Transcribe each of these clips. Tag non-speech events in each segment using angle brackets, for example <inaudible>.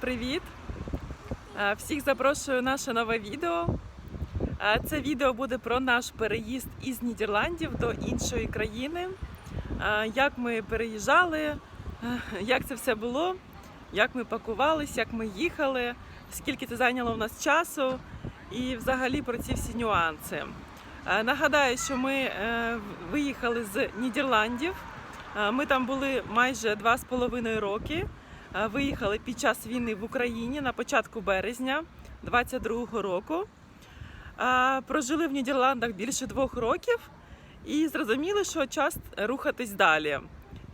Привіт! Е, Всіх запрошую на наше нове відео. Е, Це відео буде про наш переїзд із Нідерландів до іншої країни. Е, Як ми переїжджали, як це все було, як ми пакувались, як ми їхали, скільки це зайняло в нас часу і взагалі про ці всі нюанси. Нагадаю, що ми виїхали з Нідерландів. Ми там були майже два з половиною роки. Е, Виїхали під час війни в Україні на початку березня 22-го року. Е, Прожили в Нідерландах більше двох років і зрозуміли, що час рухатись далі.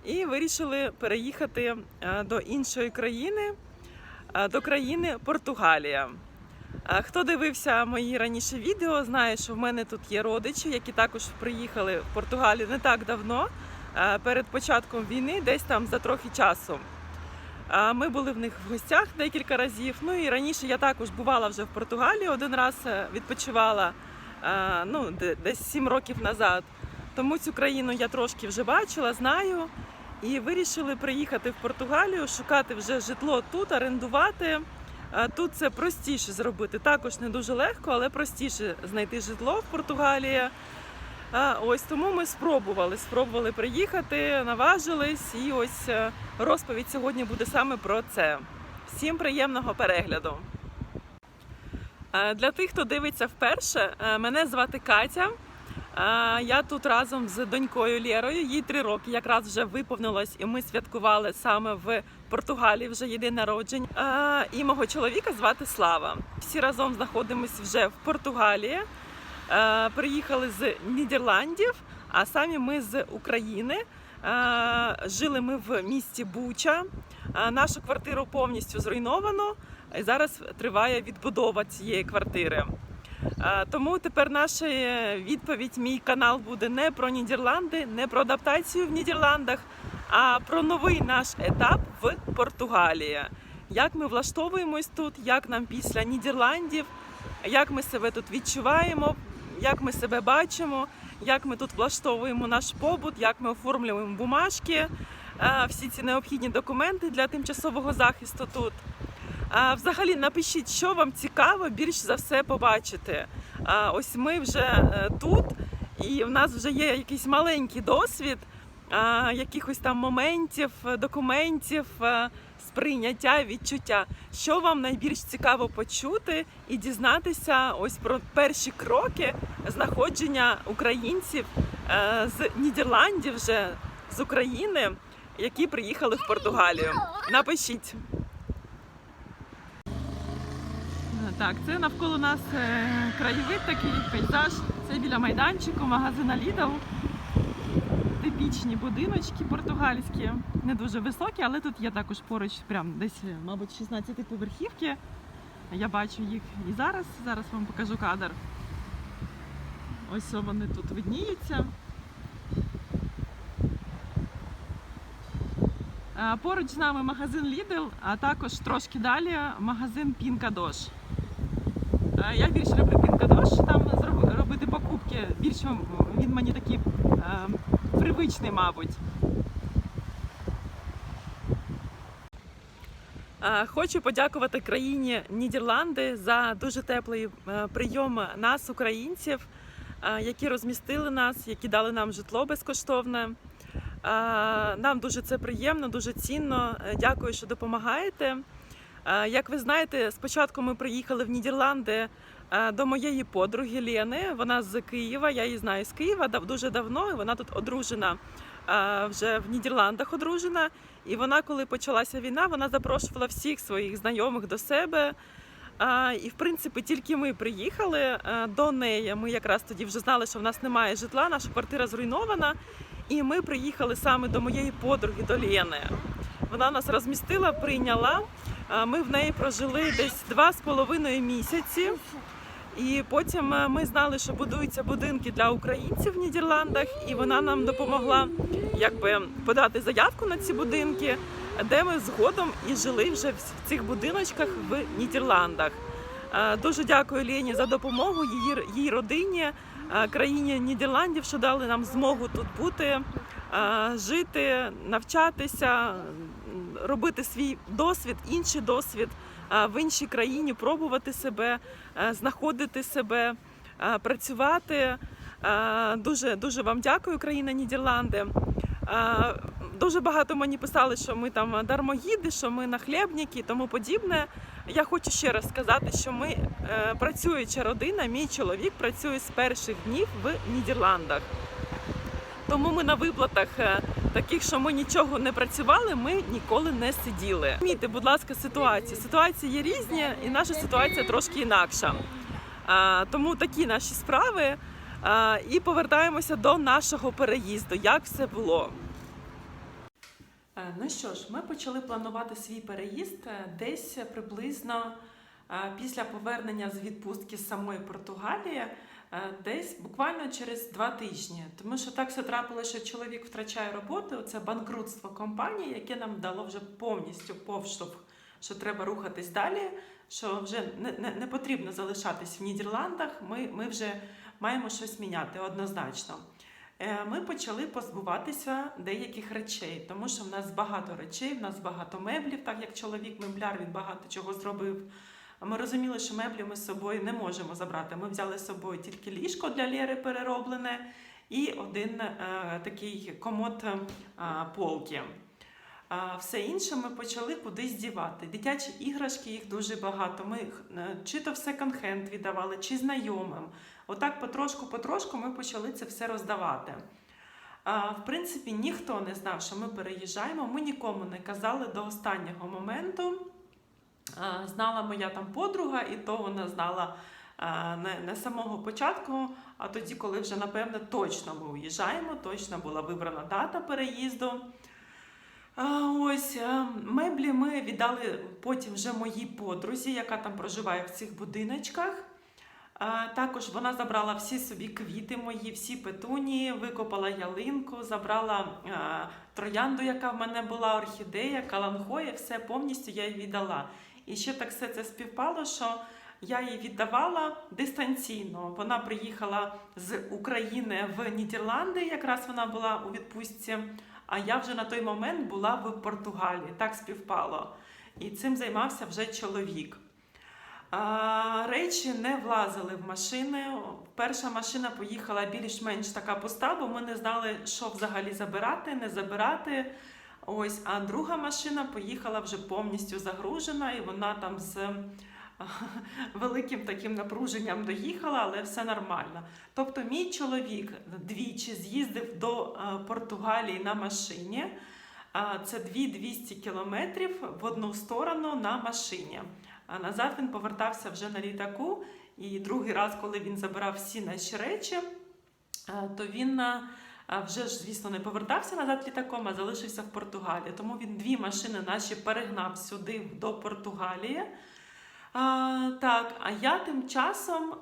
І вирішили переїхати е, до іншої країни, до країни Португалія. Хто дивився мої раніше відео, знає, що в мене тут є родичі, які також приїхали в Португалію не так давно, перед початком війни, десь там за трохи часу. Ми були в них в гостях декілька разів. Ну і раніше я також бувала вже в Португалії, один раз е, відпочивала е, ну, десь сім років назад. Тому цю країну я трошки вже бачила, знаю. І вирішили приїхати в Португалію, шукати вже житло тут, орендувати. Е, Тут це простіше зробити. Також не дуже легко, але простіше знайти житло в Португалії. Ось тому ми спробували, спробували приїхати, наважились, і ось е, розповідь сьогодні буде саме про це. Всім приємного перегляду. Е, Для тих, хто дивиться вперше, е, мене звати Катя. Я тут разом з донькою Лєрою, їй три роки, якраз вже виповнилось, і ми святкували саме в Португалії вже її день народження. І мого чоловіка звати Слава. Всі разом знаходимося вже в Португалії. Е, Приїхали з Нідерландів, а самі ми з України. Е, Жили ми в місті Буча. Е, Нашу квартиру повністю зруйновано. І зараз триває відбудова цієї квартири. Тому тепер наша відповідь, мій канал буде не про Нідерланди, не про адаптацію в Нідерландах, а про новий наш етап в Португалії. Як ми влаштовуємось тут, як нам після Нідерландів, як ми себе тут відчуваємо, як ми себе бачимо, як ми тут влаштовуємо наш побут, як ми оформлюємо бумажки, е, всі ці необхідні документи для тимчасового захисту тут. Взагалі напишіть, що вам цікаво більш за все побачити. Ось ми вже е, тут, і в нас вже є якийсь маленький досвід а, якихось там моментів, е, документів, е, сприйняття, відчуття. Що вам найбільш цікаво почути і дізнатися ось про перші кроки знаходження українців е, з Нідерландів, вже з України, які приїхали в Португалію. Напишіть. Так, це навколо нас краєвид такий пейзаж. Це біля майданчику, магазина Lidl. Типічні будиночки португальські, не дуже високі, але тут є також поруч, прям десь, мабуть, 16 поверхівки. Я бачу їх і зараз. Зараз вам покажу кадр. Ось вони тут видніються. Поруч з нами магазин Lidl, а також трошки далі магазин Пінкадош. Я більше люблю Пінкадош, там робити покупки. Більше він мені такий привичний, мабуть. Хочу подякувати країні Нідерланди за дуже теплий е, прийом нас, українців, які розмістили нас, які дали нам житло безкоштовне. Нам дуже це приємно, дуже цінно. Е, Дякую, що допомагаєте. Як ви знаєте, спочатку ми приїхали в Нідерланди до моєї подруги Лени. Вона з Києва. Я її знаю з Києва дуже давно. Вона тут одружена е, вже в Нідерландах одружена. І вона, коли почалася війна, вона запрошувала всіх своїх знайомих до себе. І в принципі, тільки ми приїхали е, до неї. Ми якраз тоді вже знали, що в нас немає житла, наша квартира зруйнована. І ми приїхали саме до моєї подруги, до Лєни. Вона нас розмістила, прийняла. Ми в неї прожили десь два з половиною місяці. І потім е, ми знали, що будуються будинки для українців в Нідерландах, і вона нам допомогла якби подати заявку на ці будинки, де ми згодом і жили вже в цих будиночках в Нідерландах. Е, Дуже дякую Лені за допомогу її, її родині, е, країні Нідерландів, що дали нам змогу тут бути, жити, навчатися, робити свій досвід, інший досвід е, в іншій країні, пробувати себе, е, знаходити себе, е, працювати. Дуже дуже вам дякую, країна Нідерланди. Дуже багато мені писали, що ми там дармоїди, що ми нахлєбники і тому подібне. Я хочу ще раз сказати, що ми працююча родина, мій чоловік працює з перших днів в Нідерландах. Тому ми на виплатах е, таких, що ми нічого не працювали, ми ніколи не сиділи. Розумійте, будь ласка, ситуації. Ситуації є різні, і наша ситуація трошки інакша. Тому такі наші справи. І повертаємося до нашого переїзду. Як все було? Ну що ж, ми почали планувати свій переїзд е, десь приблизно е, після повернення з відпустки з самої Португалії, е, десь буквально через два тижні. Тому що так все трапилося, що чоловік втрачає роботу. Це банкрутство компанії, яке нам дало вже повністю повштовх, що треба рухатись далі. Що вже не, не, не потрібно залишатись в Нідерландах. Ми, ми вже маємо щось міняти однозначно. Е, Ми почали позбуватися деяких речей, тому що в нас багато речей, в нас багато меблів, так як чоловік мебляр він багато чого зробив. Ми розуміли, що меблі ми з собою не можемо забрати. Ми взяли з собою тільки ліжко для Лєри перероблене і один е, такий комод е, полки. А все інше ми почали кудись дівати. Дитячі іграшки їх дуже багато. Ми їх е, чи то в секонд-хенд віддавали, чи знайомим. Отак потрошку-потрошку ми почали це все роздавати. А, в принципі, ніхто не знав, що ми переїжджаємо. Ми нікому не казали до останнього моменту. Знала моя там подруга, і то вона знала не, не самого початку, а тоді, коли вже, напевно, точно ми уїжджаємо, точно була вибрана дата переїзду. Ось меблі ми віддали потім вже моїй подрузі, яка там проживає в цих будиночках. Також вона забрала всі собі квіти мої, всі петунії, викопала ялинку, забрала троянду, яка в мене була, орхідея, каланхоя, все повністю я їй віддала. І ще так все це співпало, що я їй віддавала дистанційно. Вона приїхала з України в Нідерланди, якраз вона була у відпустці. А я вже на той момент була в Португалії. Так співпало. І цим займався вже чоловік. А, речі не влазили в машини. Перша машина поїхала більш-менш така пуста, бо ми не знали, що взагалі забирати, не забирати. Ось, а друга машина поїхала вже повністю загружена, і вона там з <laughs> великим таким напруженням доїхала, але все нормально. Тобто, мій чоловік двічі з'їздив до Португалії на машині. Це 200 кілометрів в одну сторону на машині. А назад він повертався вже на літаку. І другий раз, коли він забирав всі наші речі, то він вже ж, звісно, не повертався назад літаком, а залишився в Португалії. Тому він дві машини наші перегнав сюди до Португалії. А, так, а я тим часом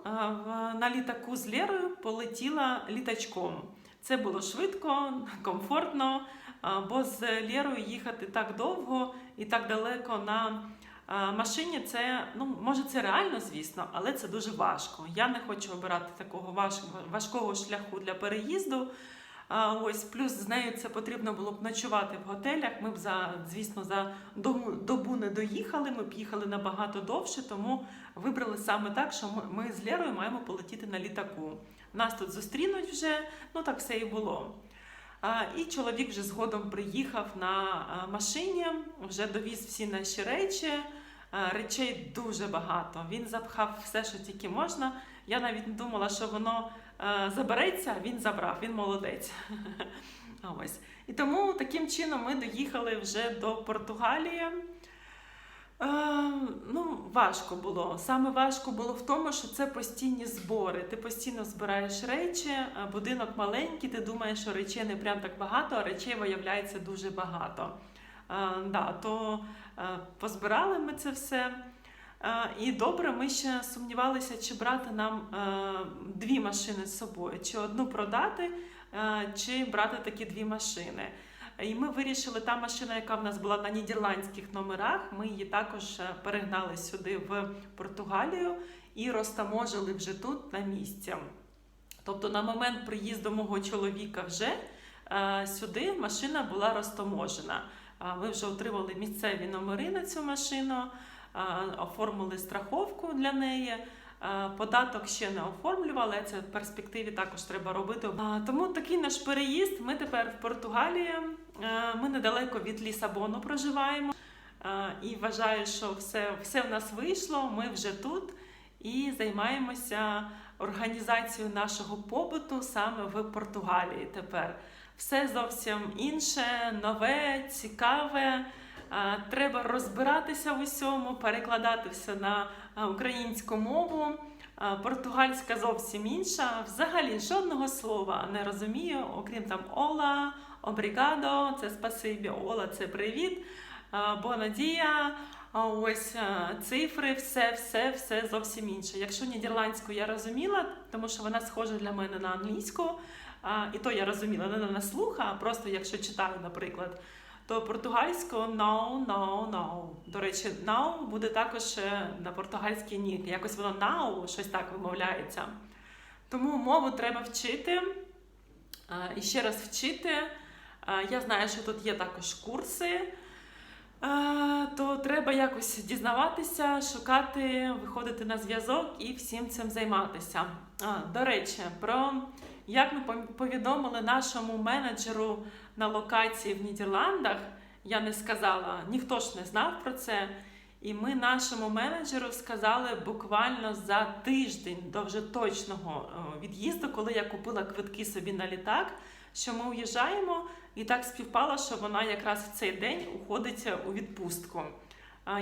на літаку з Лєрою полетіла літачком. Це було швидко, комфортно, бо з Лєрою їхати так довго і так далеко на машині це, ну, може, це реально, звісно, але це дуже важко. Я не хочу обирати такого важ, важкого шляху для переїзду. А, ось плюс з нею це потрібно було б ночувати в готелях. Ми б за, звісно, за добу, не доїхали. Ми б їхали набагато довше, тому вибрали саме так, що ми, з Лєрою маємо полетіти на літаку. Нас тут зустрінуть вже, ну так все і було. І чоловік вже згодом приїхав на машині, вже довіз всі наші речі. Речей дуже багато. Він запхав все, що тільки можна. Я навіть не думала, що воно забереться, він забрав, він молодець. <laughs> Ось. І тому таким чином ми доїхали вже до Португалії. Е, ну, важко було. Саме важко було в тому, що це постійні збори. Ти постійно збираєш речі, е, будинок маленький, ти думаєш, що речей не прям так багато, а речей виявляється дуже багато. Е, да, то е, позбирали ми це все. І добре, ми ще сумнівалися, чи брати нам е, дві машини з собою, чи одну продати, е, чи брати такі дві машини. І ми вирішили, та машина, яка в нас була на нідерландських номерах, ми її також е, перегнали сюди в Португалію і розтаможили вже тут на місці. Тобто, на момент приїзду мого чоловіка вже сюди машина була розтаможена. ви вже отримали місцеві номери на цю машину, оформили страховку для неї. Податок ще не оформлювали, це в перспективі також треба робити. Тому такий наш переїзд. Ми тепер в Португалії. Ми недалеко від Лісабону проживаємо. І вважаю, що все, все в нас вийшло. Ми вже тут і займаємося організацією нашого побуту саме в Португалії. Тепер все зовсім інше, нове, цікаве. Треба розбиратися в усьому, перекладати все на українську мову. Португальська зовсім інша. Взагалі жодного слова не розумію, окрім там ола, обрігадо, це спасибі, ола це привіт, бонадія. А ось цифри, все, все, все зовсім інше. Якщо нідерландську я розуміла, тому що вона схожа для мене на англійську, і то я розуміла не на слух, а просто якщо читаю, наприклад, то португальську no, no, no. До речі, now буде також е, на португальській ні. Якось воно now, щось так вимовляється. Тому мову треба вчити і ще раз вчити. Я знаю, що тут є також курси. Е, то треба якось дізнаватися, шукати, виходити на зв'язок і всім цим займатися. До речі, про як ми повідомили нашому менеджеру на локації в Нідерландах, я не сказала, ніхто ж не знав про це. І ми нашому менеджеру сказали буквально за тиждень до вже точного е, від'їзду, коли я купила квитки собі на літак, що ми уїжджаємо. І так співпало, що вона якраз в цей день уходить у відпустку.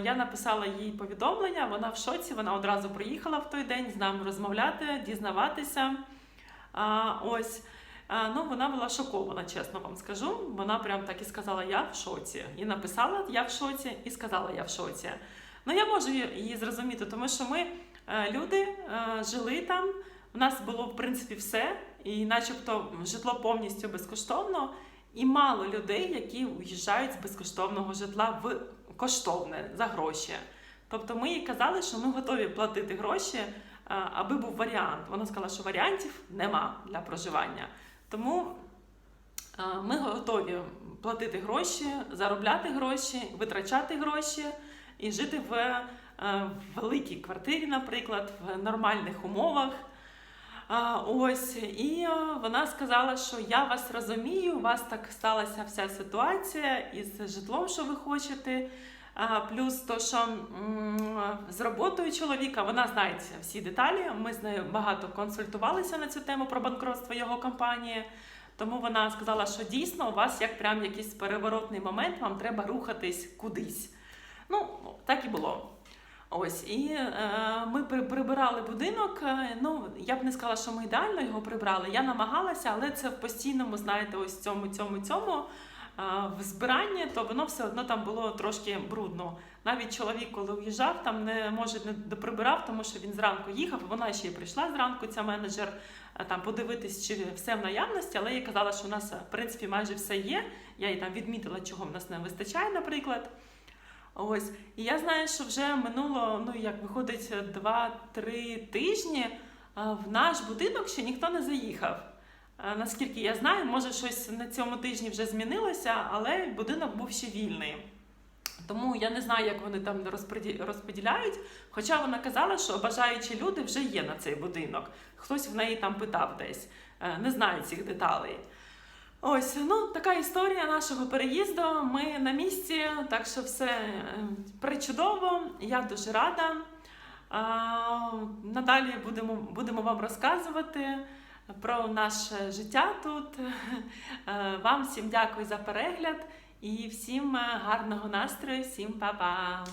Я написала їй повідомлення, вона в шоці, вона одразу приїхала в той день з нами розмовляти, дізнаватися. А, Ось. Ну, вона була шокована, чесно вам скажу. Вона прям так і сказала: Я в шоці. І написала Я в шоці, і сказала Я в шоці. Ну, я можу її зрозуміти, тому що ми е, люди е, жили там. У нас було в принципі все, і начебто житло повністю безкоштовно. І мало людей, які уїжджають з безкоштовного житла в коштовне за гроші. Тобто ми їй казали, що ми готові платити гроші, аби був варіант. Вона сказала, що варіантів нема для проживання. Тому ми готові платити гроші, заробляти гроші, витрачати гроші і жити в е, великій квартирі, наприклад, в нормальних умовах. Ось, і е, вона сказала, що я вас розумію, у вас так сталася вся ситуація із житлом, що ви хочете. Плюс то, що з роботою чоловіка вона знає всі деталі. Ми з нею багато консультувалися на цю тему про банкротство його компанії. Тому вона сказала, що дійсно у вас як прям якийсь переворотний момент, вам треба рухатись кудись. Ну, так і було. Ось і е, ми прибирали будинок. е, Ну я б не сказала, що ми ідеально його прибрали. Я намагалася, але це в постійному, знаєте, ось цьому, цьому, цьому в збиранні, то воно все одно там було трошки брудно. Навіть чоловік, коли уїжджав, там не може не доприбирав, тому що він зранку їхав. Вона ще й прийшла зранку. Ця менеджер е, там подивитись, чи все в наявності, але я казала, що у нас в принципі майже все є. Я їй там відмітила, чого в нас не вистачає, наприклад. Ось, і я знаю, що вже минуло, ну як виходить, 2-3 тижні в наш будинок ще ніхто не заїхав. А, Наскільки я знаю, може щось на цьому тижні вже змінилося, але будинок був ще вільний. Тому я не знаю, як вони там розподіляють. Хоча вона казала, що бажаючі люди вже є на цей будинок. Хтось в неї там питав десь. Е, Не знаю цих деталей. Ось, ну така історія нашого переїзду. Ми на місці, так що все е, причудово. Я дуже рада. Надалі будемо, будемо вам розказувати про наше життя тут. Е, Вам всім дякую за перегляд і всім е, гарного настрою, всім па-па!